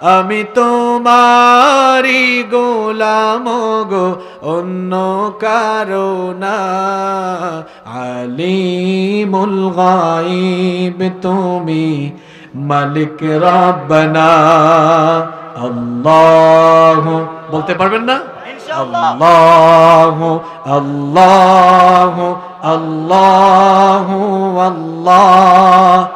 আমি তোমারি গোলাম গো অন্য কারণা আলিমুল গাইব তুমি মালিক রব্বানা। আল্লাহ বলতে পারবেন না? আল্লাহ আল্লাহ আল্লাহ আল্লাহ।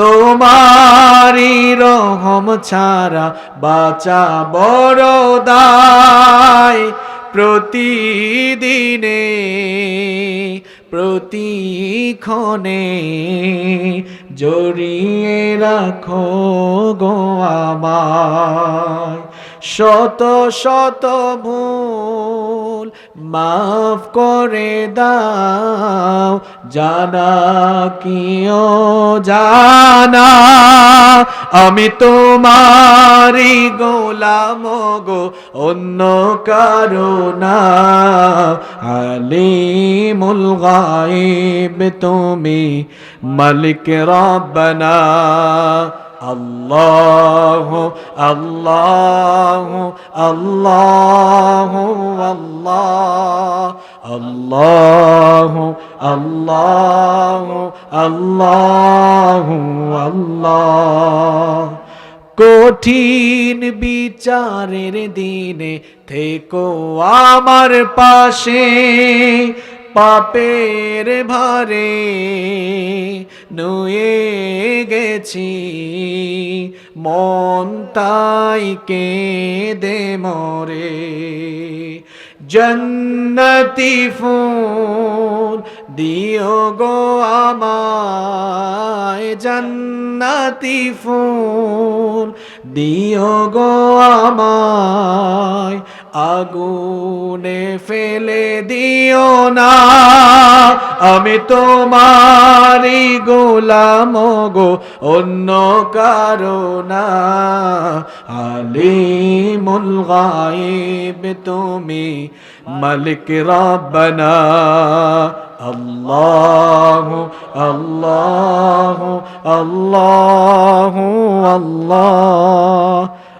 তোমারি রহম ছাড়া বাঁচা বড় দায় প্রতিদিনে, প্রতিক্ষণে জড়িয়ে রাখো গো আমায়। শত শত ভুল মাফ করে দাও, জানা কিও জানা। আমি তোমারি গোলাম গো, অন্য কারও কারণা আলিমুল গাইব তুমি মালিক রব্বানা। আল্লাহ আল্লাহ আল্লাহ আল্লাহ আল্লাহ আল্লাহ আল্লাহ আল্লাহ কঠিন বিচারের দিনে থেকো আমার পাশে, পাপের ভারে নুয়ে গেছি মন তাই দে মরে। জন্নতি ফুল দিও গো আমায়, জন্নতি ফুল দিও গো আমায় আগুনে ফেলে দিও না। আমি তোমারি গোলাম গো, অন্য কারণা আলিমুল গাইব তুমি, মালিক রব্বানা। আল্লাহ আল্লাহ আল্লাহ আল্লাহ।